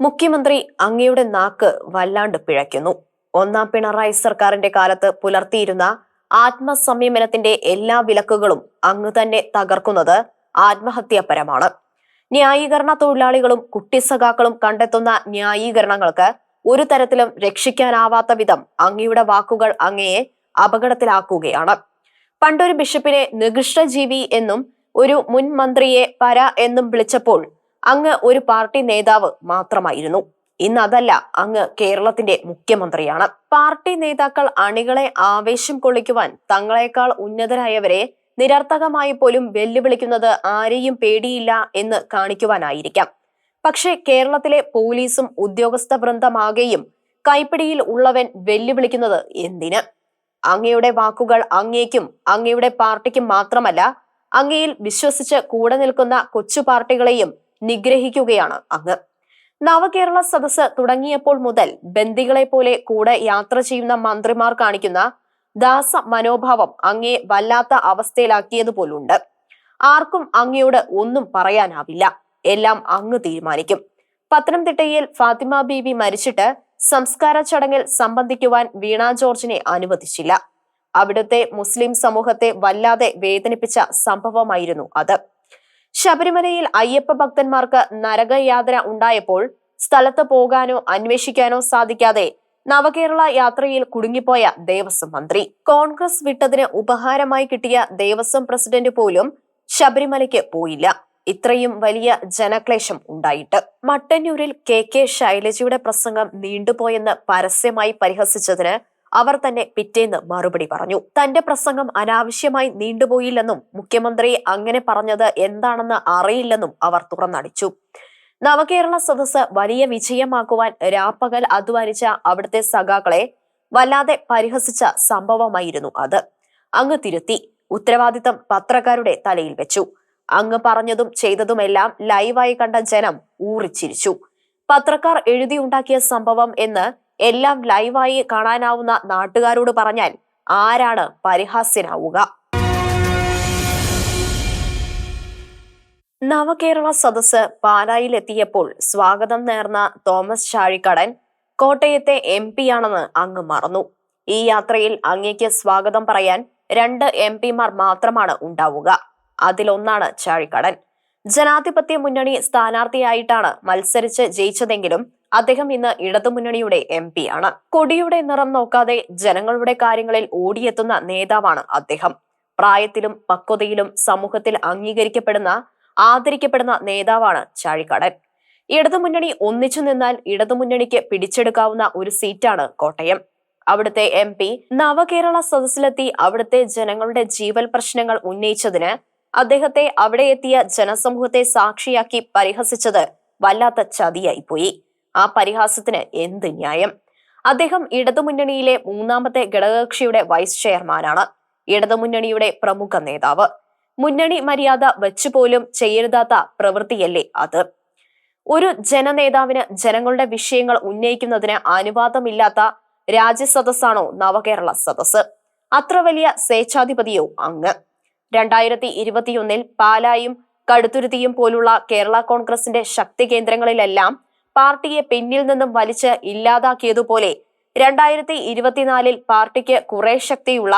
മുഖ്യമന്ത്രി അങ്ങയുടെ നാക്ക് വല്ലാണ്ട് പിഴയ്ക്കുന്നു. ഒന്നാം പിണറായി സർക്കാരിന്റെ കാലത്ത് പുലർത്തിയിരുന്ന ആത്മസംയമനത്തിന്റെ എല്ലാ വിലക്കുകളും അങ്ങ് തന്നെ തകർക്കുന്നത് ആത്മഹത്യാപരമാണ്. ന്യായീകരണ തൊഴിലാളികളും കുട്ടിസഖാക്കളും കണ്ടെത്തുന്ന ന്യായീകരണങ്ങൾക്ക് ഒരു തരത്തിലും രക്ഷിക്കാനാവാത്ത വിധം അങ്ങയുടെ വാക്കുകൾ അങ്ങയെ അപകടത്തിലാക്കുകയാണ്. പണ്ടൊരു ബിഷപ്പിനെ നികൃഷ്ടജീവി എന്നും ഒരു മുൻ മന്ത്രിയെ പര എന്നും വിളിച്ചപ്പോൾ അങ്ങ് ഒരു പാർട്ടി നേതാവ് മാത്രമായിരുന്നു. ഇന്ന് അതല്ല അങ്ങ് കേരളത്തിന്റെ മുഖ്യമന്ത്രിയാണ്. പാർട്ടി നേതാക്കൾ അണികളെ ആവേശം കൊള്ളിക്കുവാൻ തങ്ങളെക്കാൾ ഉന്നതരായവരെ നിരർത്ഥകമായി പോലും വെല്ലുവിളിക്കുന്നത് ആരെയും പേടിയില്ല എന്ന് കാണിക്കുവാനായിരിക്കാം. പക്ഷേ കേരളത്തിലെ പോലീസും ഉദ്യോഗസ്ഥ വൃന്ദമാകെയും കൈപ്പിടിയിൽ ഉള്ളവൻ വെല്ലുവിളിക്കുന്നത് എന്തിന്? അങ്ങയുടെ വാക്കുകൾ അങ്ങേക്കും അങ്ങയുടെ പാർട്ടിക്കും മാത്രമല്ല അങ്ങയിൽ വിശ്വസിച്ച് കൂടെ നിൽക്കുന്ന കൊച്ചു പാർട്ടികളെയും നിഗ്രഹിക്കുകയാണ് അങ്ങ്. നവകേരള സദസ് തുടങ്ങിയപ്പോൾ മുതൽ ബന്ദികളെ പോലെ കൂടെ യാത്ര ചെയ്യുന്ന മന്ത്രിമാർ കാണിക്കുന്ന ദാസ മനോഭാവം അങ്ങേ വല്ലാത്ത അവസ്ഥയിലാക്കിയതുപോലുണ്ട് ആർക്കും അങ്ങയോട് ഒന്നും പറയാനാവില്ല. എല്ലാം അങ്ങ് തീരുമാനിക്കും. പത്തനംതിട്ടയിൽ ഫാത്തിമ ബീവി മരിച്ചിട്ട് സംസ്കാര ചടങ്ങിൽ സംബന്ധിക്കുവാൻ വീണ ജോർജിനെ അനുവദിച്ചില്ല. അവിടുത്തെ മുസ്ലിം സമൂഹത്തെ വല്ലാതെ വേദനിപ്പിച്ച സംഭവമായിരുന്നു അത്. ശബരിമലയിൽ അയ്യപ്പ ഭക്തന്മാർക്ക് നരകയാതന ഉണ്ടായപ്പോൾ സ്ഥലത്ത് പോകാനോ അന്വേഷിക്കാനോ സാധിക്കാതെ നവകേരള യാത്രയിൽ കുടുങ്ങിപ്പോയ ദേവസ്വം മന്ത്രി. കോൺഗ്രസ് വിട്ടതിന് ഉപഹാരമായി കിട്ടിയ ദേവസ്വം പ്രസിഡന്റ് പോലും ശബരിമലയ്ക്ക് പോയില്ല. ഇത്രയും വലിയ ജനക്ലേശം ഉണ്ടായിട്ട്. മട്ടന്നൂരിൽ കെ കെ ശൈലജയുടെ പ്രസംഗം നീണ്ടുപോയെന്ന് പരസ്യമായി പരിഹസിച്ചതിന് അവർ തന്നെ പിറ്റേന്ന് മറുപടി പറഞ്ഞു. തന്റെ പ്രസംഗം അനാവശ്യമായി നീണ്ടുപോയില്ലെന്നും മുഖ്യമന്ത്രി അങ്ങനെ പറഞ്ഞത് എന്താണെന്ന് അറിയില്ലെന്നും അവർ തുറന്നടിച്ചു. നവകേരള സദസ് വലിയ വിജയമാക്കുവാൻ രാപ്പകൽ അധ്വാനിച്ച അവിടുത്തെ സഖാക്കളെ വല്ലാതെ പരിഹസിച്ച സംഭവമായിരുന്നു അത്. അങ്ങ് തിരുത്തി ഉത്തരവാദിത്തം പത്രക്കാരുടെ തലയിൽ വെച്ചു. അങ്ങ് പറഞ്ഞതും ചെയ്തതുമെല്ലാം ലൈവായി കണ്ട ജനം ഊറിച്ചിരിച്ചു. പത്രക്കാർ എഴുതിയുണ്ടാക്കിയ സംഭവം എന്ന് എല്ലാം ലൈവായി കാണാനാവുന്ന നാട്ടുകാരോട് പറഞ്ഞാൽ ആരാണ് പരിഹാസ്യനാവുക? നവകേരള സദസ് പാലായിലെത്തിയപ്പോൾ സ്വാഗതം നേർന്ന തോമസ് ചാഴിക്കടൻ കോട്ടയത്തെ എം ആണെന്ന് അങ്ങ് മറന്നു. ഈ യാത്രയിൽ അങ്ങേക്ക് സ്വാഗതം പറയാൻ രണ്ട് എം പിമാർ മാത്രമാണ് ഉണ്ടാവുക. അതിലൊന്നാണ് ചാഴിക്കടൻ. ജനാധിപത്യ മുന്നണി സ്ഥാനാർത്ഥിയായിട്ടാണ് മത്സരിച്ച് ജയിച്ചതെങ്കിലും അദ്ദേഹം ഇന്ന് ഇടതുമുന്നണിയുടെ എം പി ആണ്. കൊടിയുടെ നിറം നോക്കാതെ ജനങ്ങളുടെ കാര്യങ്ങളിൽ ഓടിയെത്തുന്ന നേതാവാണ് അദ്ദേഹം. പ്രായത്തിലും പക്വതയിലും സമൂഹത്തിൽ അംഗീകരിക്കപ്പെടുന്ന ആദരിക്കപ്പെടുന്ന നേതാവാണ് ചാഴിക്കാടൻ. ഇടതുമുന്നണി ഒന്നിച്ചു നിന്നാൽ ഇടതുമുന്നണിക്ക് പിടിച്ചെടുക്കാവുന്ന ഒരു സീറ്റാണ് കോട്ടയം. അവിടുത്തെ എം പി നവകേരള സദസ്സിലെത്തി അവിടുത്തെ ജനങ്ങളുടെ ജീവൽ പ്രശ്നങ്ങൾ ഉന്നയിച്ചതിന് അദ്ദേഹത്തെ അവിടെ എത്തിയ ജനസമൂഹത്തെ സാക്ഷിയാക്കി പരിഹസിച്ചത് വല്ലാത്ത ചതിയായി പോയി. ആ പരിഹാസത്തിന് എന്ത് ന്യായം? അദ്ദേഹം ഇടതുമുന്നണിയിലെ മൂന്നാമത്തെ ഘടകകക്ഷിയുടെ വൈസ് ചെയർമാനാണ്. ഇടതുമുന്നണിയുടെ പ്രമുഖ നേതാവ്. മുന്നണി മര്യാദ വെച്ചുപോലും ചെയ്യരുതാത്ത പ്രവൃത്തിയല്ലേ അത്? ഒരു ജനനേതാവിന് ജനങ്ങളുടെ വിഷയങ്ങൾ ഉന്നയിക്കുന്നതിന് അനുവാദമില്ലാത്ത രാജ്യസദസ്സാണോ നവകേരള സദസ് അത്ര വലിയ സ്വേച്ഛാധിപതിയോ അങ്ങ്? രണ്ടായിരത്തി ഇരുപത്തിയൊന്നിൽ പാലായും കടുത്തുരുത്തിയും പോലുള്ള കേരള കോൺഗ്രസിന്റെ ശക്തി കേന്ദ്രങ്ങളിലെല്ലാം പാർട്ടിയെ പിന്നിൽ നിന്നും വലിച്ച് ഇല്ലാതാക്കിയതുപോലെ രണ്ടായിരത്തി ഇരുപത്തിനാലിൽ പാർട്ടിക്ക് കുറെ ശക്തിയുള്ള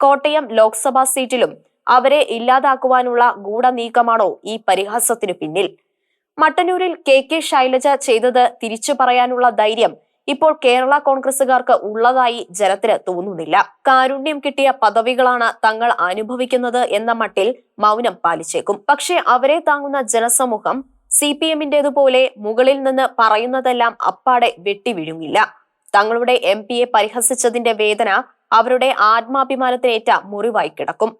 കോട്ടയം ലോക്സഭാ സീറ്റിലും അവരെ ഇല്ലാതാക്കുവാനുള്ള ഗൂഢനീക്കമാണോ ഈ പരിഹാസത്തിനു പിന്നിൽ? മട്ടന്നൂരിൽ കെ കെ ശൈലജ ചെയ്തത് തിരിച്ചു പറയാനുള്ള ധൈര്യം ഇപ്പോൾ കേരള കോൺഗ്രസുകാർക്ക് ഉള്ളതായി ജനത്തിന് തോന്നുന്നില്ല. കാരുണ്യം കിട്ടിയ പദവികളാണ് തങ്ങൾ അനുഭവിക്കുന്നത് എന്ന മട്ടിൽ മൗനം പാലിച്ചേക്കും. പക്ഷേ അവരെ താങ്ങുന്ന ജനസമൂഹം സി പി എമ്മിന്റേതുപോലെ മുകളിൽ നിന്ന് പറയുന്നതെല്ലാം അപ്പാടെ വെട്ടിവിഴുങ്ങില്ല. തങ്ങളുടെ എം പിയെ പരിഹസിച്ചതിന്റെ വേദന അവരുടെ ആത്മാഭിമാനത്തിനേറ്റ മുറിവായി കിടക്കും.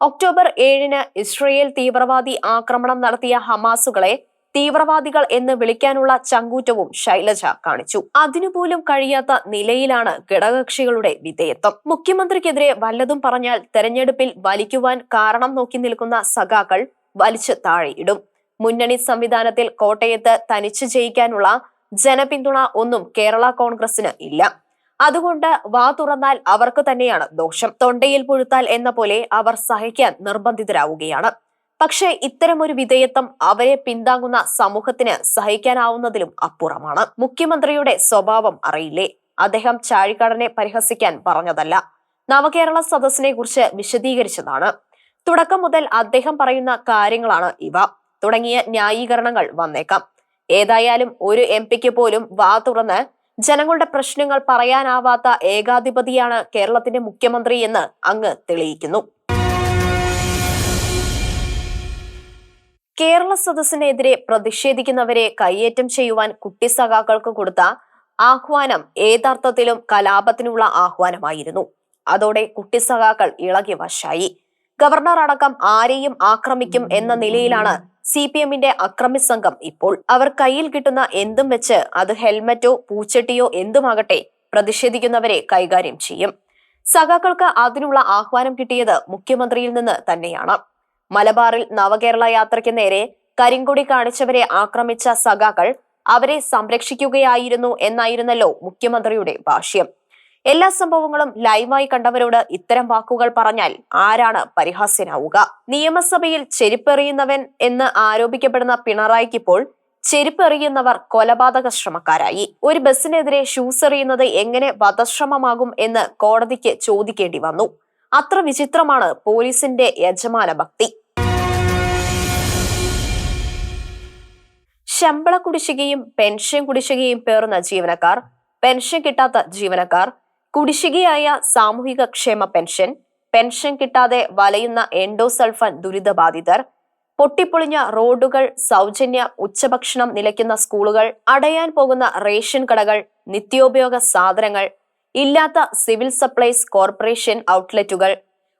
ഒക്ടോബർ ഏഴിന് ഇസ്രയേൽ തീവ്രവാദി ആക്രമണം നടത്തിയ ഹമാസുകളെ തീവ്രവാദികൾ എന്ന് വിളിക്കാനുള്ള ചങ്കൂറ്റവും ശൈലജ കാണിച്ചു. അതിനുപോലും കഴിയാത്ത നിലയിലാണ് ഘടകകക്ഷികളുടെ വിധേയത്വം. മുഖ്യമന്ത്രിക്കെതിരെ വല്ലതും പറഞ്ഞാൽ തെരഞ്ഞെടുപ്പിൽ വലിക്കുവാൻ കാരണം നോക്കി നിൽക്കുന്ന സഖാക്കൾ വലിച്ചു താഴെയിടും. മുന്നണി സംവിധാനത്തിൽ കോട്ടയത്ത് തനിച്ചു ജയിക്കാനുള്ള ജനപിന്തുണ ഒന്നും കേരള കോൺഗ്രസിന് ഇല്ല. അതുകൊണ്ട് വാ തുറന്നാൽ അവർക്ക് തന്നെയാണ് ദോഷം. തൊണ്ടയിൽ പുഴുത്താൽ എന്ന പോലെ അവർ സഹിക്കാൻ നിർബന്ധിതരാവുകയാണ്. പക്ഷേ ഇത്തരമൊരു വിധേയത്വം അവരെ പിന്താങ്ങുന്ന സമൂഹത്തിന് സഹിക്കാനാവുന്നതിലും അപ്പുറമാണ്. മുഖ്യമന്ത്രിയുടെ സ്വഭാവം അറിയില്ലേ? അദ്ദേഹം ചാഴിക്കാടനെ പരിഹസിക്കാൻ പറഞ്ഞതല്ല. നവകേരള സദസ്സിനെ കുറിച്ച് വിശദീകരിച്ചതാണ്. തുടക്കം മുതൽ അദ്ദേഹം പറയുന്ന കാര്യങ്ങളാണ് ഇവ. തുടങ്ങിയ ന്യായീകരണങ്ങൾ വന്നേക്കാം. ഏതായാലും ഒരു എം പിക്ക് പോലും വാ തുറന്ന് ജനങ്ങളുടെ പ്രശ്നങ്ങൾ പറയാനാവാത്ത ഏകാധിപതിയാണ് കേരളത്തിന്റെ മുഖ്യമന്ത്രി എന്ന് അങ്ങ് തെളിയിക്കുന്നു. കേരള സദസ്സിനെതിരെ പ്രതിഷേധിക്കുന്നവരെ കയ്യേറ്റം ചെയ്യുവാൻ കുട്ടി സഖാക്കൾക്ക് കൊടുത്ത ആഹ്വാനം ഏതർത്ഥത്തിലും കലാപത്തിനുള്ള ആഹ്വാനമായിരുന്നു. അതോടെ കുട്ടി സഖാക്കൾ ഇളകി വശായി. ഗവർണർ അടക്കം ആരെയും ആക്രമിക്കും എന്ന നിലയിലാണ് സി പി എമ്മിന്റെ അക്രമി സംഘം ഇപ്പോൾ. അവർ കയ്യിൽ കിട്ടുന്ന എന്തും വെച്ച് അത് ഹെൽമറ്റോ പൂച്ചട്ടിയോ എന്തുമാകട്ടെ പ്രതിഷേധിക്കുന്നവരെ കൈകാര്യം ചെയ്യും. സഖാക്കൾക്ക് അതിനുള്ള ആഹ്വാനം കിട്ടിയത് മുഖ്യമന്ത്രിയിൽ നിന്ന് തന്നെയാണ്. മലബാറിൽ നവകേരള യാത്രയ്ക്ക് നേരെ കരിങ്കൊടി കാണിച്ചവരെ ആക്രമിച്ച സഖാക്കൾ അവരെ സംരക്ഷിക്കുകയായിരുന്നു എന്നായിരുന്നല്ലോ മുഖ്യമന്ത്രിയുടെ ഭാഷ്യം. എല്ലാ സംഭവങ്ങളും ലൈവായി കണ്ടവരോട് ഇത്തരം വാക്കുകൾ പറഞ്ഞാൽ ആരാണ് പരിഹാസ്യനാവുക? നിയമസഭയിൽ ചെരുപ്പെറിയുന്നവൻ എന്ന് ആരോപിക്കപ്പെടുന്ന പിണറായിക്കിപ്പോൾ ചെരുപ്പെറിയുന്നവർ കൊലപാതക ശ്രമക്കാരായി ഒരു ബസ്സിനെതിരെ ഷൂസ് എറിയുന്നത് എങ്ങനെ വധശ്രമമാകും എന്ന് കോടതിക്ക് ചോദിക്കേണ്ടി വന്നു. അത്ര വിചിത്രമാണ് പോലീസിന്റെ യജമാന ഭക്തി. ശമ്പള കുടിശ്ശികയും പെൻഷൻ കുടിശ്ശികയും പേറുന്ന ജീവനക്കാർ പെൻഷൻ കിട്ടാത്ത ജീവനക്കാർ കുടിശ്ശികയായ സാമൂഹിക ക്ഷേമ പെൻഷൻ പെൻഷൻ കിട്ടാതെ വലയുന്ന എൻഡോസൾഫൻ ദുരിതബാധിതർ പൊട്ടിപ്പൊളിഞ്ഞ റോഡുകൾ സൗജന്യ ഉച്ചഭക്ഷണം നിലയ്ക്കുന്ന സ്കൂളുകൾ അടയാൻ പോകുന്ന റേഷൻ കടകൾ നിത്യോപയോഗ സാധനങ്ങൾ ഇല്ലാത്ത സിവിൽ സപ്ലൈസ് കോർപ്പറേഷൻ ഔട്ട്ലെറ്റുകൾ.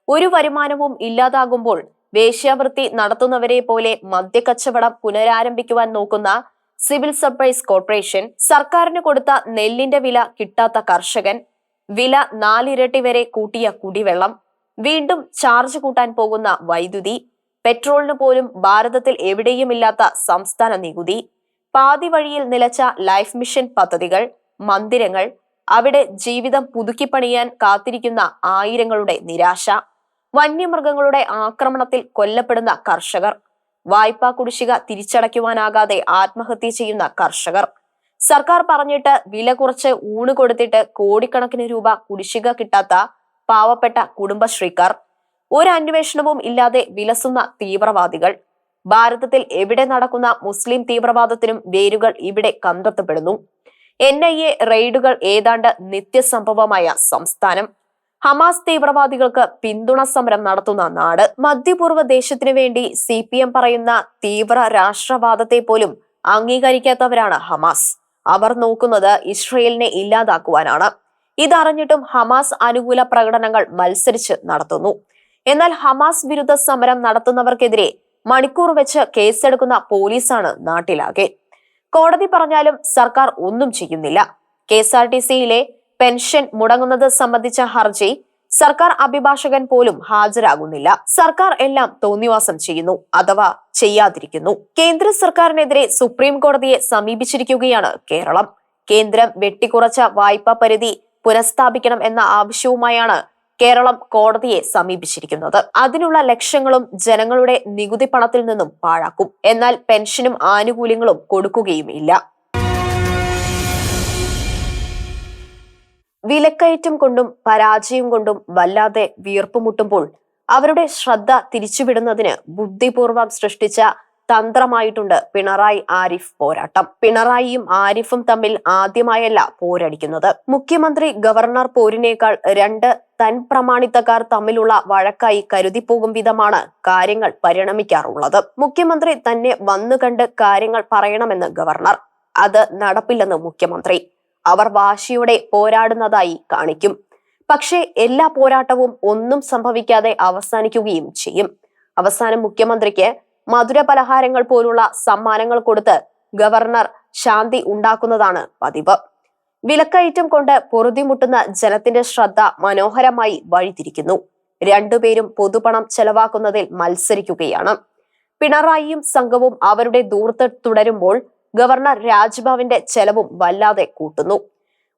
ഒരു വരുമാനവും ഇല്ലാതാകുമ്പോൾ വേശ്യാവൃത്തി നടത്തുന്നവരെ പോലെ മദ്യക്കച്ചവടം പുനരാരംഭിക്കുവാൻ നോക്കുന്ന സിവിൽ സപ്ലൈസ് കോർപ്പറേഷൻ സർക്കാരിന് കൊടുത്ത നെല്ലിന്റെ വില കിട്ടാത്ത കർഷകൻ വില നാലിരട്ടി വരെ കൂട്ടിയ കുടിവെള്ളം വീണ്ടും ചാർജ് കൂട്ടാൻ പോകുന്ന വൈദ്യുതി പെട്രോളിന് പോലും ഭാരതത്തിൽ എവിടെയുമില്ലാത്ത സംസ്ഥാന നികുതി പാതി വഴിയിൽ നിലച്ച ലൈഫ് മിഷൻ പദ്ധതികൾ മന്ദിരങ്ങൾ അവിടെ ജീവിതം പുതുക്കിപ്പണിയാൻ കാത്തിരിക്കുന്ന ആയിരങ്ങളുടെ നിരാശ വന്യമൃഗങ്ങളുടെ ആക്രമണത്തിൽ കൊല്ലപ്പെടുന്ന കർഷകർ വായ്പാ കുടിശ്ശിക തിരിച്ചടയ്ക്കുവാനാകാതെ ആത്മഹത്യ ചെയ്യുന്ന കർഷകർ. സർക്കാർ പറഞ്ഞിട്ട് വില കുറച്ച് ഊണ് കൊടുത്തിട്ട് കോടിക്കണക്കിന് രൂപ കുടിശ്ശിക കിട്ടാത്ത പാവപ്പെട്ട കുടുംബശ്രീക്കാർ ഒരു അന്വേഷണവും ഇല്ലാതെ വിലസുന്ന തീവ്രവാദികൾ. ഭാരതത്തിൽ എവിടെ നടക്കുന്ന മുസ്ലിം തീവ്രവാദത്തിനും വേരുകൾ ഇവിടെ കണ്ടെത്തപ്പെടുന്നു. എൻ ഐ എ റെയ്ഡുകൾ ഏതാണ്ട് നിത്യസംഭവമായ സംസ്ഥാനം. ഹമാസ് തീവ്രവാദികൾക്ക് പിന്തുണ സമരം നടത്തുന്ന നാട് മധ്യപൂർവ ദേശത്തിനു വേണ്ടി സി പി എം പറയുന്ന തീവ്ര രാഷ്ട്രവാദത്തെ പോലും അംഗീകരിക്കാത്തവരാണ് ഹമാസ്. അവർ നോക്കുന്നത് ഇസ്രയേലിനെ ഇല്ലാതാക്കുവാനാണ്. ഇതറിഞ്ഞിട്ടും ഹമാസ് അനുകൂല പ്രകടനങ്ങൾ മത്സരിച്ച് നടത്തുന്നു. എന്നാൽ ഹമാസ് വിരുദ്ധ സമരം നടത്തുന്നവർക്കെതിരെ മണിക്കൂർ വെച്ച് കേസെടുക്കുന്ന പോലീസാണ് നാട്ടിലാകെ. കോടതി പറഞ്ഞാലും സർക്കാർ ഒന്നും ചെയ്യുന്നില്ല. കെ എസ് ആർ ടി സിയിലെ പെൻഷൻ മുടങ്ങുന്നത് സംബന്ധിച്ച ഹർജി സർക്കാർ അഭിഭാഷകൻ പോലും ഹാജരാകുന്നില്ല. സർക്കാർ എല്ലാം തോന്നിവാസം ചെയ്യുന്നു അഥവാ ചെയ്യാതിരിക്കുന്നു. കേന്ദ്ര സർക്കാരിനെതിരെ സുപ്രീം കോടതിയെ സമീപിച്ചിരിക്കുകയാണ് കേരളം. കേന്ദ്രം വെട്ടിക്കുറച്ച വായ്പാ പരിധി പുനഃസ്ഥാപിക്കണം എന്ന ആവശ്യവുമായാണ് കേരളം കോടതിയെ സമീപിച്ചിരിക്കുന്നത്. അതിനുള്ള ലക്ഷ്യങ്ങളും ജനങ്ങളുടെ നികുതി പണത്തിൽ നിന്നും പാഴാക്കും. എന്നാൽ പെൻഷനും ആനുകൂല്യങ്ങളും കൊടുക്കുകയുമില്ല വിലക്കയറ്റം കൊണ്ടും പരാജയം കൊണ്ടും വല്ലാതെ വീർപ്പുമുട്ടുമ്പോൾ അവരുടെ ശ്രദ്ധ തിരിച്ചുവിടുന്നതിന് ബുദ്ധിപൂർവം സൃഷ്ടിച്ച തന്ത്രമായിട്ടുണ്ട്. പിണറായി ആരിഫ് പോരാട്ടം. പിണറായിയും ആരിഫും തമ്മിൽ ആദ്യമായല്ല പോരടിക്കുന്നത്. മുഖ്യമന്ത്രി ഗവർണർ പോരിനേക്കാൾ രണ്ട് തൻ പ്രമാണിത്തക്കാർ തമ്മിലുള്ള വഴക്കായി കരുതിപ്പോകും വിധമാണ് കാര്യങ്ങൾ പരിണമിക്കാറുള്ളത്. മുഖ്യമന്ത്രി തന്നെ വന്നു കണ്ട് കാര്യങ്ങൾ പറയണമെന്ന് ഗവർണർ. അത് നടപ്പില്ലെന്ന് മുഖ്യമന്ത്രി. അവർ വാശിയോടെ പോരാടുന്നതായി കാണിക്കും. പക്ഷേ എല്ലാ പോരാട്ടവും ഒന്നും സംഭവിക്കാതെ അവസാനിക്കുകയും ചെയ്യും. അവസാനം മുഖ്യമന്ത്രിക്ക് മധുര പലഹാരങ്ങൾ പോലുള്ള സമ്മാനങ്ങൾ കൊടുത്ത് ഗവർണർ ശാന്തി ഉണ്ടാക്കുന്നതാണ് പതിവ്. വിലക്കയറ്റം കൊണ്ട് പൊറുതിമുട്ടുന്ന ജനത്തിന്റെ ശ്രദ്ധ മനോഹരമായി വഴിതിരിക്കുന്നു. രണ്ടുപേരും പൊതുപണം ചെലവാക്കുന്നതിൽ മത്സരിക്കുകയാണ്. പിണറായിയും സംഘവും അവരുടെ ദൂർത്ത് തുടരുമ്പോൾ ഗവർണർ രാജ്ഭവന്റെ ചെലവും വല്ലാതെ കൂട്ടുന്നു.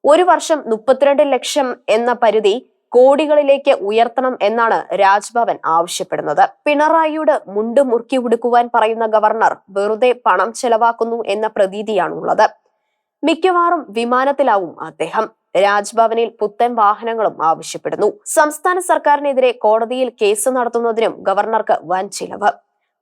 ഒരു വർഷം മുപ്പത്തിരണ്ട് ലക്ഷം എന്ന പരിധി കോടികളിലേക്ക് ഉയർത്തണം എന്നാണ് രാജ്ഭവൻ ആവശ്യപ്പെടുന്നത്. പിണറായിയോട് മുണ്ട് മുറുക്കി ഉടുക്കുവാൻ പറയുന്ന ഗവർണർ വെറുതെ പണം ചെലവാക്കുന്നു എന്ന പ്രതീതിയാണുള്ളത്. മിക്കവാറും വിമാനത്തിലാവും അദ്ദേഹം. രാജ്ഭവനിൽ പുത്തൻ വാഹനങ്ങളും ആവശ്യപ്പെടുന്നു. സംസ്ഥാന സർക്കാരിനെതിരെ കോടതിയിൽ കേസ് നടത്തുന്നതിനും ഗവർണർക്ക് വൻ ചിലവ്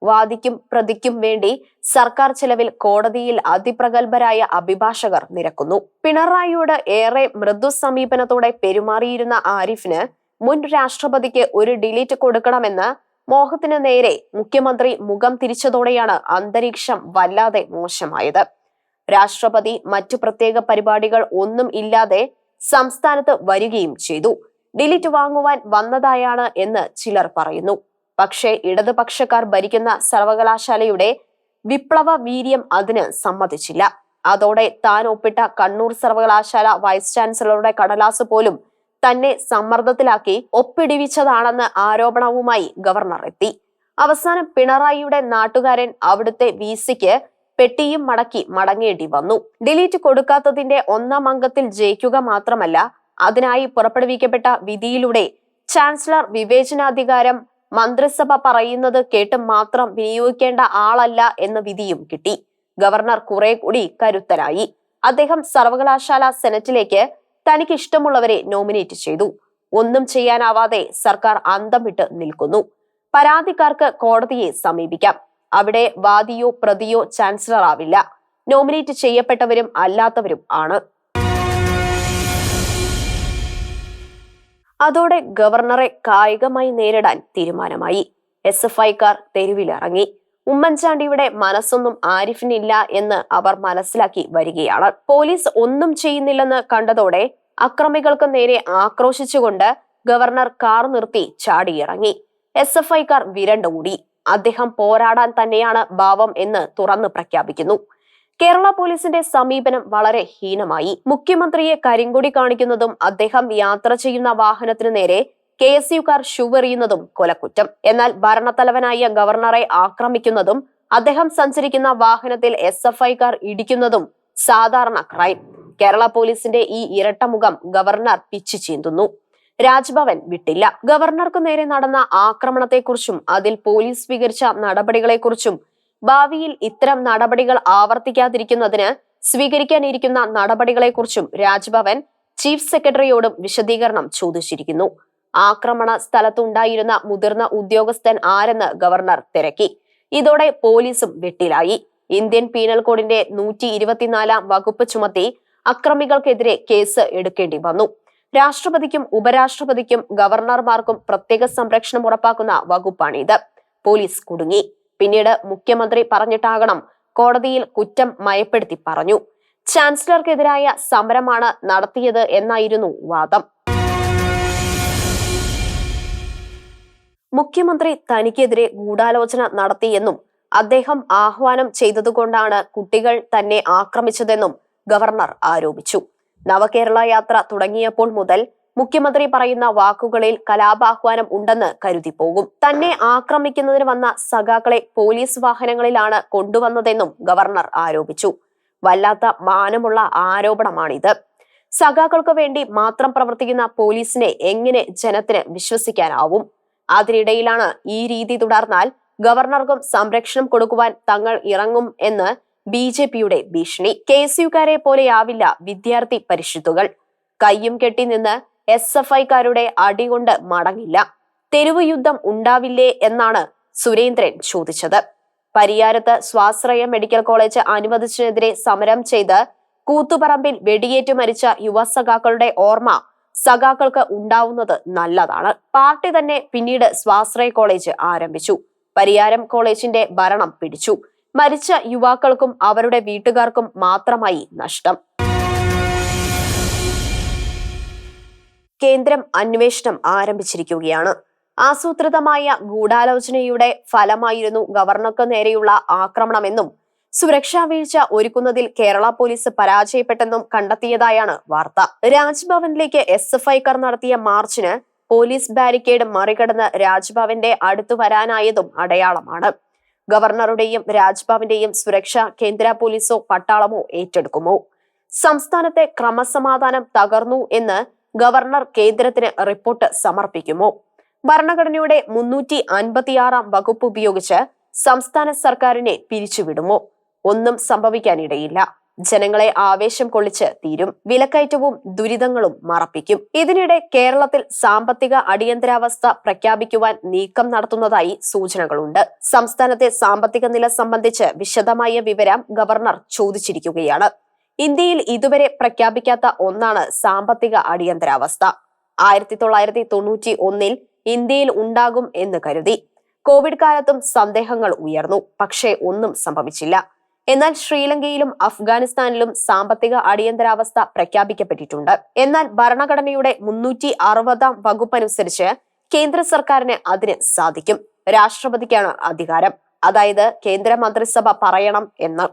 വാദിക്കും പ്രതിക്കും വേണ്ടി സർക്കാർ ചെലവിൽ കോടതിയിൽ അതിപ്രഗത്ഭരായ അഭിഭാഷകർ നിരക്കുന്നു. പിണറായിയോട് ഏറെ മൃദു സമീപനത്തോടെ പെരുമാറിയിരുന്ന ആരിഫിന് മുൻ രാഷ്ട്രപതിക്ക് ഒരു ഡിലീറ്റ് കൊടുക്കണമെന്ന് മോഹത്തിന് നേരെ മുഖ്യമന്ത്രി മുഖം തിരിച്ചതോടെയാണ് അന്തരീക്ഷം വല്ലാതെ മോശമായത്. രാഷ്ട്രപതി മറ്റു പ്രത്യേക പരിപാടികൾ ഒന്നും ഇല്ലാതെ സംസ്ഥാനത്ത് വരികയും ചെയ്തു. ഡിലിറ്റ് വാങ്ങുവാൻ വന്നതായാണ് എന്ന് ചിലർ പറയുന്നു. പക്ഷേ ഇടതുപക്ഷക്കാർ ഭരിക്കുന്ന സർവകലാശാലയുടെ വിപ്ലവ വീര്യം അതിന് സമ്മതിച്ചില്ല. അതോടെ താൻ ഒപ്പിട്ട കണ്ണൂർ സർവകലാശാല വൈസ് ചാൻസലറുടെ കടലാസ് പോലും തന്നെ സമ്മർദ്ദത്തിലാക്കി ഒപ്പിടിവിച്ചതാണെന്ന് ആരോപണവുമായി ഗവർണർ എത്തി. അവസാനം പിണറായിയുടെ നാട്ടുകാരൻ അവിടുത്തെ വി സിക്ക് പെട്ടിയും മടക്കി മടങ്ങേണ്ടി വന്നു. ഡിലീറ്റ് കൊടുക്കാത്തതിന്റെ ഒന്നാം അംഗത്തിൽ ജയിക്കുക മാത്രമല്ല അതിനായി പുറപ്പെടുവിക്കപ്പെട്ട വിധിയിലൂടെ ചാൻസലർ വിവേചനാധികാരം മന്ത്രിസഭ പറയുന്നത് കേട്ട് മാത്രം വിനിയോഗിക്കേണ്ട ആളല്ല എന്ന വിധിയും കിട്ടി. ഗവർണർ കുറെ കൂടി കരുത്തരായി. അദ്ദേഹം സർവകലാശാല സെനറ്റിലേക്ക് തനിക്ക് ഇഷ്ടമുള്ളവരെ നോമിനേറ്റ് ചെയ്തു. ഒന്നും ചെയ്യാനാവാതെ സർക്കാർ അന്തം വിട്ട് നിൽക്കുന്നു. പരാതിക്കാർക്ക് കോടതിയെ സമീപിക്കാം. അവിടെ വാദിയോ പ്രതിയോ ചാൻസലർ ആവില്ല നോമിനേറ്റ് ചെയ്യപ്പെട്ടവരും അല്ലാത്തവരും ആണ്. അതോടെ ഗവർണറെ കായികമായി നേരിടാൻ തീരുമാനമായി. എസ് എഫ് ഐക്കാർ തെരുവിലിറങ്ങി ഉമ്മൻചാണ്ടിയുടെ മനസ്സൊന്നും ആരിഫിനില്ല എന്ന് അവർ മനസ്സിലാക്കി വരികയാണ്. പോലീസ് ഒന്നും ചെയ്യുന്നില്ലെന്ന് കണ്ടതോടെ അക്രമികൾക്ക് നേരെ ആക്രോശിച്ചുകൊണ്ട് ഗവർണർ കാർ നിർത്തി ചാടിയിറങ്ങി. എസ് എഫ് ഐക്കാർ വിരണ്ടുകൂടി അദ്ദേഹം പോരാടാൻ തന്നെയാണ് ഭാവം എന്ന് തുറന്നു പ്രഖ്യാപിക്കുന്നു. കേരള പോലീസിന്റെ സമീപനം വളരെ ഹീനമായി. മുഖ്യമന്ത്രിയെ കരിങ്കൊടി കാണിക്കുന്നതും അദ്ദേഹം യാത്ര ചെയ്യുന്ന വാഹനത്തിനു നേരെ കെ എസ് യുക്കാർ ഷുവെറിയുന്നതും കൊലക്കുറ്റം. എന്നാൽ ഭരണത്തലവനായ ഗവർണറെ ആക്രമിക്കുന്നതും അദ്ദേഹം സഞ്ചരിക്കുന്ന വാഹനത്തിൽ എസ് എഫ് ഐക്കാർ ഇടിക്കുന്നതും സാധാരണ ക്രൈം. കേരള പോലീസിന്റെ ഈ ഇരട്ടമുഖം ഗവർണർ പിച്ചു ചീന്തുന്നു. രാജ്ഭവൻ വിട്ടില്ല. ഗവർണർക്കു നേരെ നടന്ന ആക്രമണത്തെക്കുറിച്ചും അതിൽ പോലീസ് സ്വീകരിച്ച നടപടികളെക്കുറിച്ചും ഭാവിയിൽ ഇത്തരം നടപടികൾ ആവർത്തിക്കാതിരിക്കുന്നതിന് സ്വീകരിക്കാനിരിക്കുന്ന നടപടികളെക്കുറിച്ചും രാജ്ഭവൻ ചീഫ് സെക്രട്ടറിയോടും വിശദീകരണം ചോദിച്ചിരിക്കുന്നു. ആക്രമണ സ്ഥലത്തുണ്ടായിരുന്ന മുതിർന്ന ഉദ്യോഗസ്ഥൻ ആരെന്ന് ഗവർണർ തിരക്കി. ഇതോടെ പോലീസും വെട്ടിലായി. ഇന്ത്യൻ പീനൽ കോഡിന്റെ നൂറ്റി ഇരുപത്തിനാലാം വകുപ്പ് ചുമത്തി അക്രമികൾക്കെതിരെ കേസ് എടുക്കേണ്ടി വന്നു. രാഷ്ട്രപതിക്കും ഉപരാഷ്ട്രപതിക്കും ഗവർണർമാർക്കും പ്രത്യേക സംരക്ഷണം ഉറപ്പാക്കുന്ന വകുപ്പാണിത്. പോലീസ് കുടുങ്ങി. പിന്നീട് മുഖ്യമന്ത്രി പറഞ്ഞിട്ടാകണം കോടതിയിൽ കുറ്റം മയപ്പെടുത്തി പറഞ്ഞു. ചാൻസലർക്കെതിരായ സമരമാണ് നടത്തിയത് എന്നായിരുന്നു വാദം. മുഖ്യമന്ത്രി തനിക്കെതിരെ ഗൂഢാലോചന നടത്തിയെന്നും അദ്ദേഹം ആഹ്വാനം ചെയ്തതുകൊണ്ടാണ് കുട്ടികൾ തന്നെ ആക്രമിച്ചതെന്നും ഗവർണർ ആരോപിച്ചു. നവകേരള യാത്ര തുടങ്ങിയപ്പോൾ മുതൽ മുഖ്യമന്ത്രി പറയുന്ന വാക്കുകളിൽ കലാപാഹ്വാനം ഉണ്ടെന്ന് കരുതി പോകും. തന്നെ ആക്രമിക്കുന്നതിന് വന്ന സഖാക്കളെ പോലീസ് വാഹനങ്ങളിലാണ് കൊണ്ടുവന്നതെന്നും ഗവർണർ ആരോപിച്ചു. വല്ലാത്ത മാനമുള്ള ആരോപണമാണിത്. സഖാക്കൾക്ക് വേണ്ടി മാത്രം പ്രവർത്തിക്കുന്ന പോലീസിനെ എങ്ങനെ ജനത്തിന് വിശ്വസിക്കാനാവും? അതിനിടയിലാണ് ഈ രീതി തുടർന്നാൽ ഗവർണർക്കും സംരക്ഷണം കൊടുക്കുവാൻ തങ്ങൾ ഇറങ്ങും എന്ന് ബി ജെ പിയുടെ ഭീഷണി. കെ എസ് പോലെയാവില്ല വിദ്യാർത്ഥി പരിഷത്തുകൾ കയ്യും കെട്ടി നിന്ന് എസ് എഫ് ഐക്കാരുടെ അടികൊണ്ട് മടങ്ങില്ല. തെരുവ് യുദ്ധം ഉണ്ടാവില്ലേ എന്നാണ് സുരേന്ദ്രൻ ചോദിച്ചത്. പരിയാരത്ത് സ്വാശ്രയ മെഡിക്കൽ കോളേജ് അനുവദിച്ചതിനെതിരെ സമരം ചെയ്ത് കൂത്തുപറമ്പിൽ വെടിയേറ്റ് മരിച്ച യുവ സഖാക്കളുടെ ഓർമ്മ സഖാക്കൾക്ക് ഉണ്ടാവുന്നത് നല്ലതാണ്. പാർട്ടി തന്നെ പിന്നീട് സ്വാശ്രയ കോളേജ് ആരംഭിച്ചു. പരിയാരം കോളേജിന്റെ ഭരണം പിടിച്ചു. മരിച്ച യുവാക്കൾക്കും അവരുടെ വീട്ടുകാർക്കും മാത്രമായി നഷ്ടം. കേന്ദ്രം അന്വേഷണം ആരംഭിച്ചിരിക്കുകയാണ്. ആസൂത്രിതമായ ഗൂഢാലോചനയുടെ ഫലമായിരുന്നു ഗവർണർക്ക് നേരെയുള്ള ആക്രമണമെന്നും സുരക്ഷാ വീഴ്ച ഒരുക്കുന്നതിൽ കേരള പോലീസ് പരാജയപ്പെട്ടെന്നും കണ്ടെത്തിയതായാണ് വാർത്ത. രാജ്ഭവനിലേക്ക് എസ് എഫ് ഐക്കാർ നടത്തിയ മാർച്ചിന് പോലീസ് ബാരിക്കേഡ് മറികടന്ന് രാജ്ഭവന്റെ അടുത്തു വരാനായതും അടയാളമാണ്. ഗവർണറുടെയും രാജ്ഭവന്റെയും സുരക്ഷ കേന്ദ്ര പോലീസോ പട്ടാളമോ ഏറ്റെടുക്കുമോ? സംസ്ഥാനത്തെ ക്രമസമാധാനം തകർന്നു എന്ന് ഗവർണർ കേന്ദ്രത്തിന് റിപ്പോർട്ട് സമർപ്പിക്കുമോ? ഭരണഘടനയുടെ മുന്നൂറ്റി അൻപത്തിയാറാം വകുപ്പ് ഉപയോഗിച്ച് സംസ്ഥാന സർക്കാരിനെ പിരിച്ചുവിടുമോ? ഒന്നും സംഭവിക്കാനിടയില്ല. ജനങ്ങളെ ആവേശം കൊള്ളിച്ച് തീരും. വിലക്കയറ്റവും ദുരിതങ്ങളും മറപ്പിക്കും. ഇതിനിടെ കേരളത്തിൽ സാമ്പത്തിക അടിയന്തരാവസ്ഥ പ്രഖ്യാപിക്കുവാൻ നീക്കം നടത്തുന്നതായി സൂചനകളുണ്ട്. സംസ്ഥാനത്തെ സാമ്പത്തിക നില സംബന്ധിച്ച് വിശദമായ വിവരം ഗവർണർ ചോദിച്ചിരിക്കുകയാണ്. ഇന്ത്യയിൽ ഇതുവരെ പ്രഖ്യാപിക്കാത്ത ഒന്നാണ് സാമ്പത്തിക അടിയന്തരാവസ്ഥ. ആയിരത്തി തൊള്ളായിരത്തി തൊണ്ണൂറ്റി ഒന്നിൽ ഇന്ത്യയിൽ ഉണ്ടാകും എന്ന് കരുതി. കോവിഡ് കാലത്തും സന്ദേഹങ്ങൾ ഉയർന്നു. പക്ഷേ ഒന്നും സംഭവിച്ചില്ല. എന്നാൽ ശ്രീലങ്കയിലും അഫ്ഗാനിസ്ഥാനിലും സാമ്പത്തിക അടിയന്തരാവസ്ഥ പ്രഖ്യാപിക്കപ്പെട്ടിട്ടുണ്ട്. എന്നാൽ ഭരണഘടനയുടെ മുന്നൂറ്റി അറുപതാം വകുപ്പനുസരിച്ച് കേന്ദ്ര സർക്കാരിന് അതിന് സാധിക്കും. രാഷ്ട്രപതിക്കാണ് അധികാരം. അതായത് കേന്ദ്ര മന്ത്രിസഭ പറയണം എന്ന്.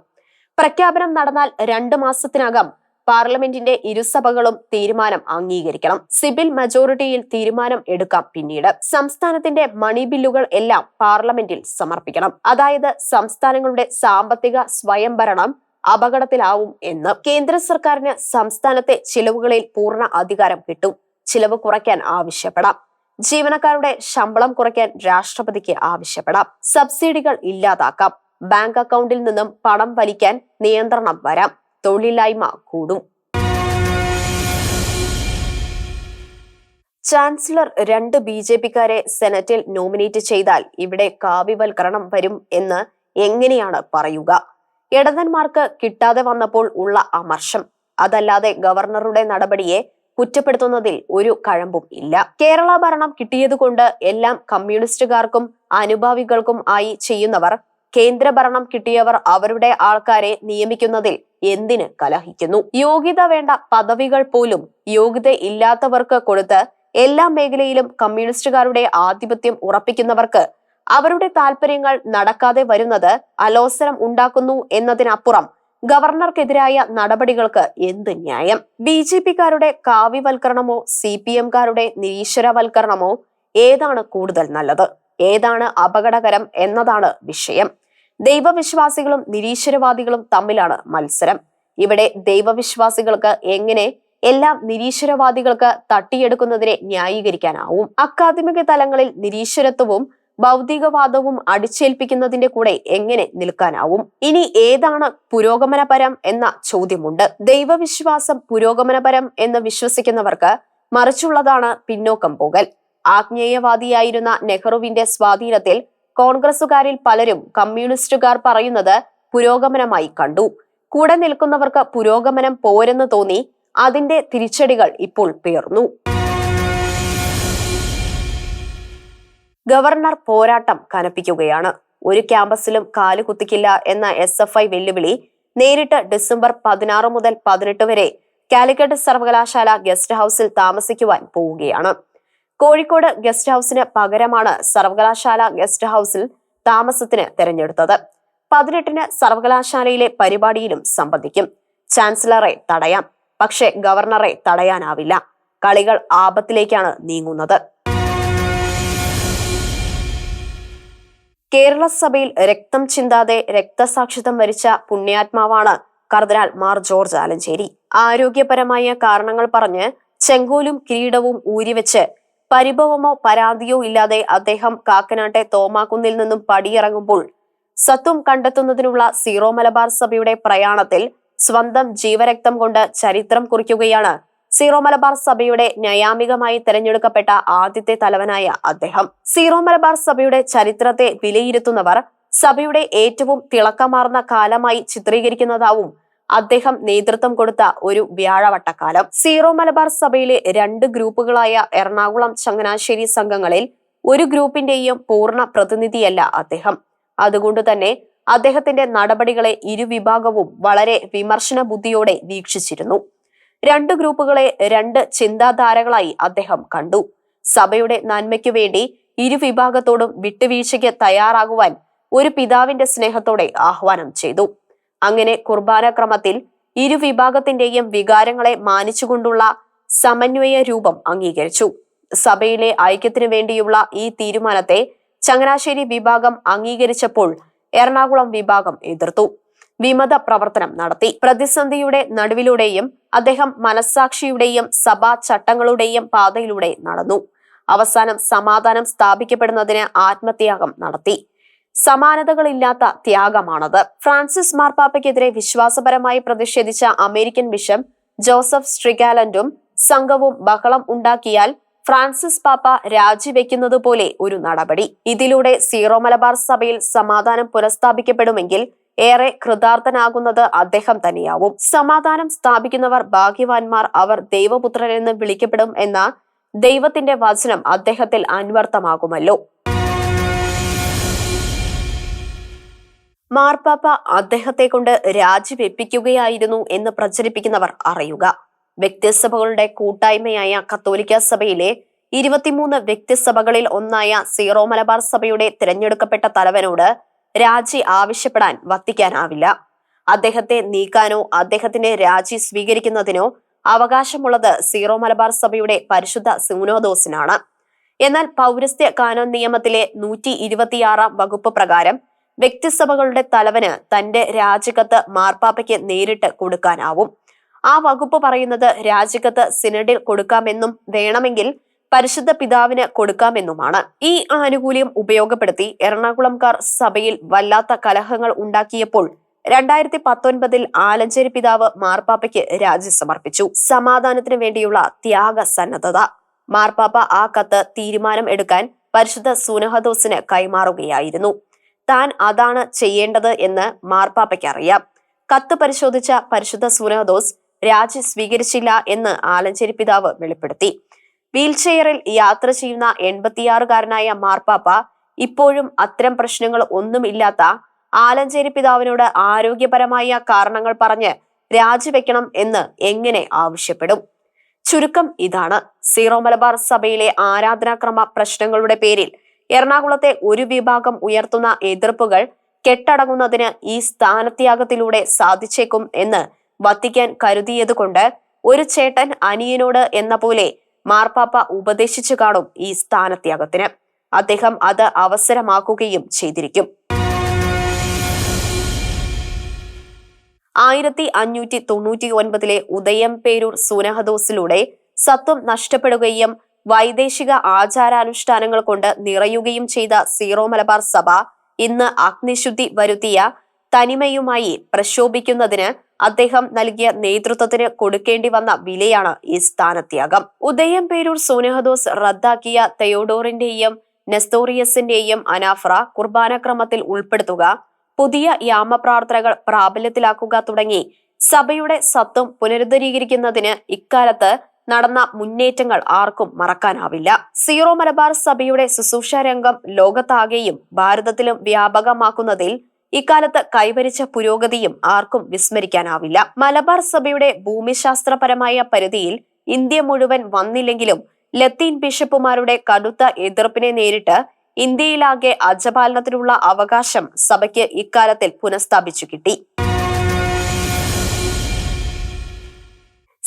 പ്രഖ്യാപനം നടന്നാൽ രണ്ട് മാസത്തിനകം പാർലമെന്റിന്റെ ഇരുസഭകളും തീരുമാനം അംഗീകരിക്കണം. സിവിൽ മജോറിറ്റിയിൽ തീരുമാനം എടുക്കാം പിന്നീട്. സംസ്ഥാനത്തിന്റെ മണി ബില്ലുകൾ എല്ലാം പാർലമെന്റിൽ സമർപ്പിക്കണം. അതായത് സംസ്ഥാനങ്ങളുടെ സാമ്പത്തിക സ്വയംഭരണം അപകടത്തിലാവും എന്ന് കേന്ദ്ര സർക്കാരിന് സംസ്ഥാനത്തെ ചിലവുകളിൽ പൂർണ അധികാരം കിട്ടും. ചിലവ് കുറയ്ക്കാൻ ആവശ്യപ്പെടാം. ജീവനക്കാരുടെ ശമ്പളം കുറയ്ക്കാൻ രാഷ്ട്രപതിക്ക് ആവശ്യപ്പെടാം. സബ്സിഡികൾ ഇല്ലാതാക്കാം. ബാങ്ക് അക്കൗണ്ടിൽ നിന്നും പണം വലിക്കാൻ നിയന്ത്രണം വരാം. തൊഴിലില്ലായ്മ കൂടും. ചാൻസലർ രണ്ട് ബി ജെ പിക്കാരെ സെനറ്റിൽ നോമിനേറ്റ് ചെയ്താൽ ഇവിടെ കാവ്യവൽക്കരണം വരും എന്ന് എങ്ങനെയാണ് പറയുക? ഇടതന്മാർക്ക് കിട്ടാതെ വന്നപ്പോൾ ഉള്ള അമർഷം. അതല്ലാതെ ഗവർണറുടെ നടപടിയെ കുറ്റപ്പെടുത്തുന്നതിൽ ഒരു കഴമ്പും ഇല്ല. കേരള ഭരണം കിട്ടിയതുകൊണ്ട് എല്ലാം കമ്മ്യൂണിസ്റ്റുകാർക്കും അനുഭാവികൾക്കും ആയി ചെയ്യുന്നവർ കേന്ദ്രഭരണം കിട്ടിയവർ അവരുടെ ആൾക്കാരെ നിയമിക്കുന്നതിൽ എന്തിന് കലഹിക്കുന്നു? യോഗ്യത വേണ്ട പദവികൾ പോലും യോഗ്യത ഇല്ലാത്തവർക്ക് കൊടുത്ത് എല്ലാ മേഖലയിലും കമ്മ്യൂണിസ്റ്റുകാരുടെ ആധിപത്യം ഉറപ്പിക്കുന്നവർക്ക് അവരുടെ താല്പര്യങ്ങൾ നടക്കാതെ വരുന്നത് അലോസരം ഉണ്ടാക്കുന്നു എന്നതിനപ്പുറം ഗവർണർക്കെതിരായ നടപടികൾക്ക് എന്ത് ന്യായം? ബി ജെ പിക്കാരുടെ കാവ്യവൽക്കരണമോ സി പി എംകാരുടെ നിരീശ്വരവൽക്കരണമോ ഏതാണ് കൂടുതൽ നല്ലത്? ഏതാണ് അപകടകരം എന്നതാണ് വിഷയം. ദൈവവിശ്വാസികളും നിരീശ്വരവാദികളും തമ്മിലാണ് മത്സരം. ഇവിടെ ദൈവവിശ്വാസികൾക്ക് എങ്ങനെ എല്ലാം നിരീശ്വരവാദികൾക്ക് തട്ടിയെടുക്കുന്നതിനെ ന്യായീകരിക്കാനാവും. അക്കാദമിക തലങ്ങളിൽ നിരീശ്വരത്വവും ഭൗതികവാദവും അടിച്ചേൽപ്പിക്കുന്നതിന്റെ കൂടെ എങ്ങനെ നിൽക്കാനാവും? ഇനി ഏതാണ് പുരോഗമനപരം എന്ന ചോദ്യമുണ്ട്. ദൈവവിശ്വാസം പുരോഗമനപരം എന്ന് വിശ്വസിക്കുന്നവർക്ക് മറിച്ചുള്ളതാണ് പിന്നോക്കം പോകൽ. ആഗ്നേയവാദിയായിരുന്ന നെഹ്റുവിന്റെ സ്വാധീനത്തിൽ കോൺഗ്രസുകാരിൽ പലരും കമ്മ്യൂണിസ്റ്റുകാർ പറയുന്നത് പുരോഗമനമായി കണ്ടു. കൂടെ നിൽക്കുന്നവർക്ക് പുരോഗമനം പോരെന്ന് തോന്നി അതിന്റെ തിരിച്ചടികൾ ഇപ്പോൾ പേർന്നു. ഗവർണർ പോരാട്ടം കനപ്പിക്കുകയാണ്. ഒരു ക്യാമ്പസിലും കാൽ കുത്തിക്കില്ല എന്ന എസ് എഫ് ഐ വെല്ലുവിളി നേരിട്ട് ഡിസംബർ പതിനാറ് മുതൽ പതിനെട്ട് വരെ കാലിക്കറ്റ് സർവകലാശാല ഗസ്റ്റ് ഹൌസിൽ താമസിക്കുവാൻ പോവുകയാണ്. കോഴിക്കോട് ഗസ്റ്റ് ഹൌസിന് പകരമാണ് സർവകലാശാല ഗസ്റ്റ് ഹൌസിൽ താമസത്തിന് തെരഞ്ഞെടുത്തത്. പതിനെട്ടിന് സർവകലാശാലയിലെ പരിപാടിയിലും സംബന്ധിക്കും. ചാൻസലറെ തടയാം. പക്ഷേ ഗവർണറെ തടയാനാവില്ല. കളികൾ ആപത്തിലേക്കാണ് നീങ്ങുന്നത്. കേരള സഭയിൽ രക്തം ചിന്താതെ രക്തസാക്ഷിത്വം വരിച്ച പുണ്യാത്മാവാണ് കർദിനാൾ മാർ ജോർജ് ആലഞ്ചേരി. ആരോഗ്യപരമായ കാരണങ്ങൾ പറഞ്ഞ് ചെങ്കോലും കിരീടവും ഊരിവെച്ച് പരിഭവമോ പരാതിയോ ഇല്ലാതെ അദ്ദേഹം കാക്കനാട്ടെ തോമാക്കുന്നിൽ നിന്നും പടിയിറങ്ങുമ്പോൾ സത്വം കണ്ടെത്തുന്നതിനുള്ള സീറോ മലബാർ സഭയുടെ പ്രയാണത്തിൽ സ്വന്തം ജീവരക്തം കൊണ്ട് ചരിത്രം കുറിക്കുകയാണ് സീറോ മലബാർ സഭയുടെ ന്യായാമികമായി തെരഞ്ഞെടുക്കപ്പെട്ട ആദ്യത്തെ തലവനായ അദ്ദേഹം. സീറോ മലബാർ സഭയുടെ ചരിത്രത്തെ വിലയിരുത്തുന്നവർ സഭയുടെ ഏറ്റവും തിളക്കമാർന്ന കാലമായി ചിത്രീകരിക്കുന്നതാവും അദ്ദേഹം നേതൃത്വം കൊടുത്ത ഒരു വ്യാഴവട്ടക്കാലം. സീറോ മലബാർ സഭയിലെ രണ്ട് ഗ്രൂപ്പുകളായ എറണാകുളം ചങ്ങനാശ്ശേരി സംഘങ്ങളിൽ ഒരു ഗ്രൂപ്പിന്റെയും പൂർണ പ്രതിനിധിയല്ല അദ്ദേഹം. അതുകൊണ്ട് തന്നെ അദ്ദേഹത്തിന്റെ നടപടികളെ ഇരുവിഭാഗവും വളരെ വിമർശന ബുദ്ധിയോടെ വീക്ഷിച്ചിരുന്നു. രണ്ട് ഗ്രൂപ്പുകളെ രണ്ട് ചിന്താധാരകളായി അദ്ദേഹം കണ്ടു. സഭയുടെ നന്മയ്ക്കു വേണ്ടി ഇരുവിഭാഗത്തോടും വിട്ടുവീഴ്ചയ്ക്ക് തയ്യാറാകുവാൻ ഒരു പിതാവിന്റെ സ്നേഹത്തോടെ ആഹ്വാനം ചെയ്തു. അങ്ങനെ കുർബാന ക്രമത്തിൽ ഇരുവിഭാഗത്തിന്റെയും വികാരങ്ങളെ മാനിച്ചുകൊണ്ടുള്ള സമന്വയ രൂപം അംഗീകരിച്ചു. സഭയിലെ ഐക്യത്തിനു വേണ്ടിയുള്ള ഈ തീരുമാനത്തെ ചങ്ങനാശ്ശേരി വിഭാഗം അംഗീകരിച്ചപ്പോൾ എറണാകുളം വിഭാഗം എതിർത്തു. വിമത പ്രവർത്തനം നടത്തി. പ്രതിസന്ധിയുടെ നടുവിലൂടെയും അദ്ദേഹം മനസാക്ഷിയുടെയും സഭാ ചട്ടങ്ങളുടെയും പാതയിലൂടെ നടന്നു. അവസാനം സമാധാനം സ്ഥാപിക്കപ്പെടുന്നതിന് ആത്മത്യാഗം നടത്തി. സമാനതകളില്ലാത്ത ത്യാഗമാണത്. ഫ്രാൻസിസ് മാർപ്പാപ്പയ്ക്കെതിരെ വിശ്വാസപരമായി പ്രതിഷേധിച്ച അമേരിക്കൻ ബിഷപ്പ് ജോസഫ് സ്ട്രിഗാലൻഡും സംഘവും ബഹളം ഉണ്ടാക്കിയാൽ ഫ്രാൻസിസ് പാപ്പ രാജിവെക്കുന്നത് പോലെ ഒരു നടപടി. ഇതിലൂടെ സീറോ മലബാർ സഭയിൽ സമാധാനം പുനഃസ്ഥാപിക്കപ്പെടുമെങ്കിൽ ഏറെ കൃതാർത്ഥനാകുന്നത് അദ്ദേഹം തന്നെയാവും. സമാധാനം സ്ഥാപിക്കുന്നവർ ഭാഗ്യവാന്മാർ അവർ ദൈവപുത്രരെന്ന് വിളിക്കപ്പെടും എന്ന ദൈവത്തിന്റെ വചനം അദ്ദേഹത്തിൽ അന്വർത്ഥമാകുമല്ലോ. മാർപ്പാപ്പ അദ്ദേഹത്തെ കൊണ്ട് രാജിവെപ്പിക്കുകയായിരുന്നു എന്ന് പ്രചരിപ്പിക്കുന്നവർ അറിയുക. വ്യക്തിസഭകളുടെ കൂട്ടായ്മയായ കത്തോലിക്ക സഭയിലെ ഇരുപത്തിമൂന്ന് വ്യക്തിസഭകളിൽ ഒന്നായ സീറോ മലബാർ സഭയുടെ തിരഞ്ഞെടുക്കപ്പെട്ട തലവനോട് രാജി ആവശ്യപ്പെടാൻ വത്തിക്കാനാവില്ല. അദ്ദേഹത്തെ നീക്കാനോ അദ്ദേഹത്തിന്റെ രാജി സ്വീകരിക്കുന്നതിനോ അവകാശമുള്ളത് സീറോ മലബാർ സഭയുടെ പരിശുദ്ധ സിനോദോസിനാണ് എന്നാൽ പൗരസ്ത്യ കാനോൻ നിയമത്തിലെ നൂറ്റി ഇരുപത്തിയാറാം വകുപ്പ് പ്രകാരം വ്യക്തിസഭകളുടെ തലവന് തന്റെ രാജിക്കത്ത് മാർപ്പാപ്പയ്ക്ക് നേരിട്ട് കൊടുക്കാനാവും. ആ വകുപ്പ് പറയുന്നത് രാജിക്കത്ത് സിനഡിൽ കൊടുക്കാമെന്നും വേണമെങ്കിൽ പരിശുദ്ധ പിതാവിന് കൊടുക്കാമെന്നുമാണ്. ഈ ആനുകൂല്യം ഉപയോഗപ്പെടുത്തി എറണാകുളംകാർ സഭയിൽ വല്ലാത്ത കലഹങ്ങൾ ഉണ്ടാക്കിയപ്പോൾ രണ്ടായിരത്തി പത്തൊൻപതിൽ ആലഞ്ചേരി പിതാവ് മാർപ്പാപ്പയ്ക്ക് രാജി സമർപ്പിച്ചു. സമാധാനത്തിന് വേണ്ടിയുള്ള ത്യാഗ സന്നദ്ധത. മാർപ്പാപ്പ ആ കത്ത് തീരുമാനം എടുക്കാൻ പരിശുദ്ധ സുനഹദോസിന് കൈമാറുകയായിരുന്നു. താൻ അതാണ് ചെയ്യേണ്ടത് എന്ന് മാർപ്പാപ്പയ്ക്ക് അറിയാം കത്ത് പരിശോധിച്ച പരിശുദ്ധ സുനോദോസ് രാജി സ്വീകരിച്ചില്ല എന്ന് ആലഞ്ചേരി പിതാവ് വെളിപ്പെടുത്തി. വീൽചെയറിൽ യാത്ര ചെയ്യുന്ന എൺപത്തിയാറുകാരനായ മാർപ്പാപ്പ ഇപ്പോഴും അത്തരം പ്രശ്നങ്ങൾ ഒന്നുമില്ലാത്ത ആലഞ്ചേരി പിതാവിനോട് ആരോഗ്യപരമായ കാരണങ്ങൾ പറഞ്ഞ് രാജിവെക്കണം എന്ന് എങ്ങനെ ആവശ്യപ്പെടും? ചുരുക്കം ഇതാണ്. സീറോ മലബാർ സഭയിലെ ആരാധനാക്രമ പ്രശ്നങ്ങളുടെ പേരിൽ എറണാകുളത്തെ ഒരു വിഭാഗം ഉയർത്തുന്ന എതിർപ്പുകൾ കെട്ടടങ്ങുന്നതിന് ഈ സ്ഥാനത്യാഗത്തിലൂടെ സാധിച്ചേക്കും എന്ന് വത്തിക്കാൻ കരുതിയതുകൊണ്ട് ഒരു ചേട്ടൻ അനിയനോട് എന്ന പോലെ മാർപ്പാപ്പ ഉപദേശിച്ചു കാണും ഈ സ്ഥാനത്യാഗത്തിന്. അദ്ദേഹം അത് അവസരമാക്കുകയും ചെയ്തിരിക്കും. ആയിരത്തി അഞ്ഞൂറ്റി തൊണ്ണൂറ്റി ഒൻപതിലെ ഉദയം പേരൂർ സുനഹദോസിലൂടെ സത്വം നഷ്ടപ്പെടുകയും വൈദേശിക ആചാരാനുഷ്ഠാനങ്ങൾ കൊണ്ട് നിറയുകയും ചെയ്ത സീറോ മലബാർ സഭ ഇന്ന് അഗ്നിശുദ്ധി വരുത്തിയ തനിമയുമായി പ്രശോഭിക്കുന്നതിന് അദ്ദേഹം നൽകിയ നേതൃത്വത്തിന് കൊടുക്കേണ്ടി വന്ന വിലയാണ് ഈ സ്ഥാനത്യാഗം. ഉദയം പേരൂർ സോനഹദോസ് റദ്ദാക്കിയ തെയോഡോറിന്റെയും നെസ്തോറിയസിന്റെയും അനാഫ്ര കുർബാനക്രമത്തിൽ ഉൾപ്പെടുത്തുക പുതിയ യാമപ്രാർത്ഥനകൾ പ്രാബല്യത്തിലാക്കുക തുടങ്ങി സഭയുടെ സത്വം പുനരുദ്ധരീകരിക്കുന്നതിന് ഇക്കാലത്ത് നടന്ന മുന്നേറ്റങ്ങൾ ആർക്കും മറക്കാനാവില്ല. സീറോ മലബാർ സഭയുടെ ശുശ്രൂഷ രംഗം ലോകത്താകെയും ഭാരതത്തിലും വ്യാപകമാക്കുന്നതിൽ ഇക്കാലത്ത് കൈവരിച്ച പുരോഗതിയും ആർക്കും വിസ്മരിക്കാനാവില്ല. മലബാർ സഭയുടെ ഭൂമിശാസ്ത്രപരമായ പരിധിയിൽ ഇന്ത്യ മുഴുവൻ വന്നില്ലെങ്കിലും ലത്തീൻ ബിഷപ്പുമാരുടെ കടുത്ത എതിർപ്പിനെ നേരിട്ട് ഇന്ത്യയിലാകെ അജപാലനത്തിനുള്ള അവകാശം സഭയ്ക്ക് ഇക്കാലത്തിൽ പുനഃസ്ഥാപിച്ചു കിട്ടി.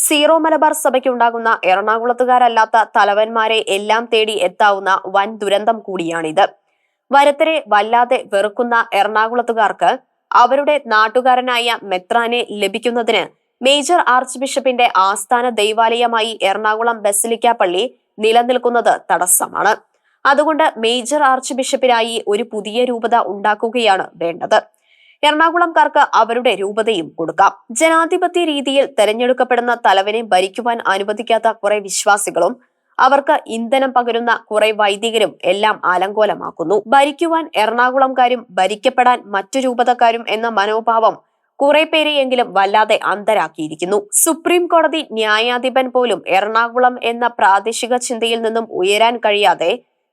സീറോ മലബാർ സഭയ്ക്കുണ്ടാകുന്ന എറണാകുളത്തുകാരല്ലാത്ത തലവന്മാരെ എല്ലാം തേടി എത്താവുന്ന വൻ ദുരന്തം കൂടിയാണിത്. വരത്തരെ വല്ലാതെ വെറുക്കുന്ന എറണാകുളത്തുകാർക്ക് അവരുടെ നാട്ടുകാരനായ മെത്രാനെ ലഭിക്കുന്നതിന് മേജർ ആർച്ച് ബിഷപ്പിന്റെ ആസ്ഥാന ദൈവാലയമായി എറണാകുളം ബസിലിക്ക പള്ളി നിലനിൽക്കുന്നത് തടസ്സമാണ്. അതുകൊണ്ട് മേജർ ആർച്ച് ബിഷപ്പിനായി ഒരു പുതിയ രൂപത ഉണ്ടാക്കുകയാണ് വേണ്ടത്. എറണാകുളംകാർക്ക് അവരുടെ രൂപതയും കൊടുക്കാം. ജനാധിപത്യ രീതിയിൽ തെരഞ്ഞെടുക്കപ്പെടുന്ന തലവനെ ഭരിക്കുവാൻ അനുവദിക്കാത്ത കുറെ വിശ്വാസികളും അവർക്ക് ഇന്ധനം പകരുന്ന കുറെ വൈദികരും എല്ലാം ആലങ്കോലമാക്കുന്നു. ഭരിക്കുവാൻ എറണാകുളംകാരും ഭരിക്കപ്പെടാൻ മറ്റു രൂപതക്കാരും എന്ന മനോഭാവം കുറെ പേരെയെങ്കിലും വല്ലാതെ അന്തരാക്കിയിരിക്കുന്നു. സുപ്രീം കോടതി ന്യായാധിപൻ പോലും എറണാകുളം എന്ന പ്രാദേശിക ചിന്തയിൽ നിന്നും ഉയരാൻ കഴിയാതെ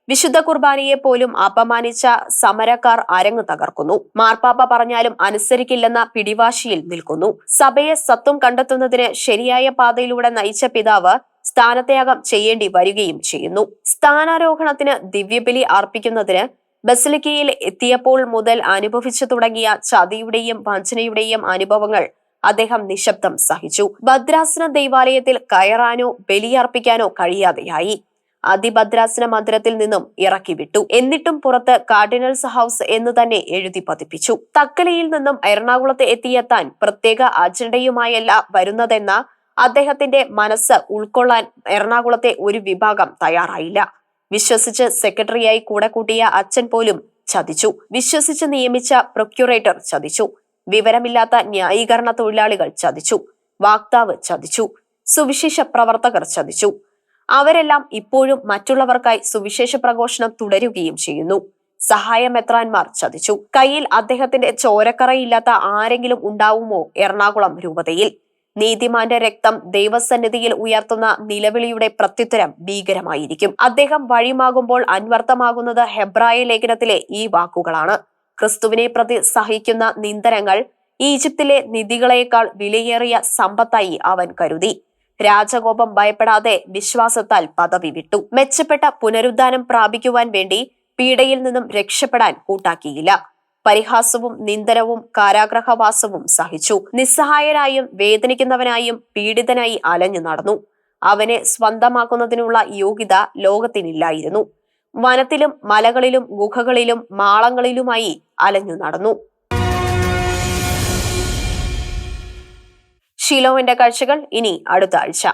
വിശുദ്ധ കുർബാനയെ പോലും അപമാനിച്ച സമരക്കാർ അരങ്ങു തകർക്കുന്നു. മാർപ്പാപ്പ പറഞ്ഞാലും അനുസരിക്കില്ലെന്ന പിടിവാശിയിൽ നിൽക്കുന്നു. സഭയെ സത്വം കണ്ടെത്തുന്നതിന് ശരിയായ പാതയിലൂടെ നയിച്ച പിതാവ് സ്ഥാനത്യാഗം ചെയ്യേണ്ടി വരികയും ചെയ്യുന്നു. സ്ഥാനാരോഹണത്തിന് ദിവ്യബലി അർപ്പിക്കുന്നതിന് ബസിലിക്കയിൽ എത്തിയപ്പോൾ മുതൽ അനുഭവിച്ചു തുടങ്ങിയ ചതിയുടെയും വഞ്ചനയുടെയും അനുഭവങ്ങൾ അദ്ദേഹം നിശബ്ദം സഹിച്ചു. ഭദ്രാസന ദൈവാലയത്തിൽ കയറാനോ ബലിയർപ്പിക്കാനോ കഴിയാതെയായി. അതിഭദ്രാസന മന്ദിരത്തിൽ നിന്നും ഇറക്കിവിട്ടു എന്നിട്ടും പുറത്ത് കാർഡിനൽസ് ഹൗസ് എന്ന് തന്നെ എഴുതി പതിപ്പിച്ചു. തക്കലയിൽ നിന്നും എറണാകുളത്ത് എത്തിയെത്താൻ പ്രത്യേക അജണ്ടയുമായല്ല വരുന്നതെന്ന അദ്ദേഹത്തിന്റെ മനസ്സ് ഉൾക്കൊള്ളാൻ എറണാകുളത്തെ ഒരു വിഭാഗം തയ്യാറായില്ല. വിശ്വസിച്ച് സെക്രട്ടറിയായി കൂടെ കൂട്ടിയ അച്ഛൻ പോലും ചതിച്ചു. വിശ്വസിച്ച് നിയമിച്ച പ്രൊക്യൂറേറ്റർ ചതിച്ചു. വിവരമില്ലാത്ത ന്യായീകരണ തൊഴിലാളികൾ ചതിച്ചു. വാക്താവ് ചതിച്ചു. സുവിശേഷ പ്രവർത്തകർ ചതിച്ചു. അവരെല്ലാം ഇപ്പോഴും മറ്റുള്ളവർക്കായി സുവിശേഷ പ്രഘോഷണം തുടരുകയും ചെയ്യുന്നു. സഹായമെത്രാന്മാർ ചതിച്ചു. കയ്യിൽ അദ്ദേഹത്തിന്റെ ചോരക്കറയില്ലാത്ത ആരെങ്കിലും ഉണ്ടാവുമോ എറണാകുളം രൂപതയിൽ? നീതിമാന്റെ രക്തം ദൈവസന്നിധിയിൽ ഉയർത്തുന്ന നിലവിളിയുടെ പ്രത്യുത്തരം ഭീകരമായിരിക്കും. അദ്ദേഹം വഴിമാകുമ്പോൾ അന്വർത്ഥമാകുന്നത് ഹെബ്രായ ലേഖനത്തിലെ ഈ വാക്കുകളാണ്. ക്രിസ്തുവിനെ പ്രതി സഹിക്കുന്ന നിന്ദനങ്ങൾ ഈജിപ്തിലെ നിധികളേക്കാൾ വിലയേറിയ സമ്പത്തായി അവൻ കരുതി. രാജകോപം ഭയപ്പെടാതെ വിശ്വാസത്താൽ പദവി വിട്ടു. മെച്ചപ്പെട്ട പുനരുദ്ധാനം പ്രാപിക്കുവാൻ വേണ്ടി പീഡയിൽ നിന്നും രക്ഷപ്പെടാൻ കൂട്ടാക്കിയില്ല. പരിഹാസവും നിന്ദനവും കാരാഗ്രഹവാസവും സഹിച്ചു. നിസ്സഹായനായും വേദനിക്കുന്നവനായും പീഡിതനായി അലഞ്ഞു നടന്നു. അവനെ സ്വന്തമാക്കുന്നതിനുള്ള യോഗ്യത ലോകത്തിനില്ലായിരുന്നു. വനത്തിലും മലകളിലും ഗുഹകളിലും മാളങ്ങളിലുമായി അലഞ്ഞു നടന്നു. ഷീലോവിന്റെ കാഴ്ചകൾ ഇനി അടുത്ത ആഴ്ച.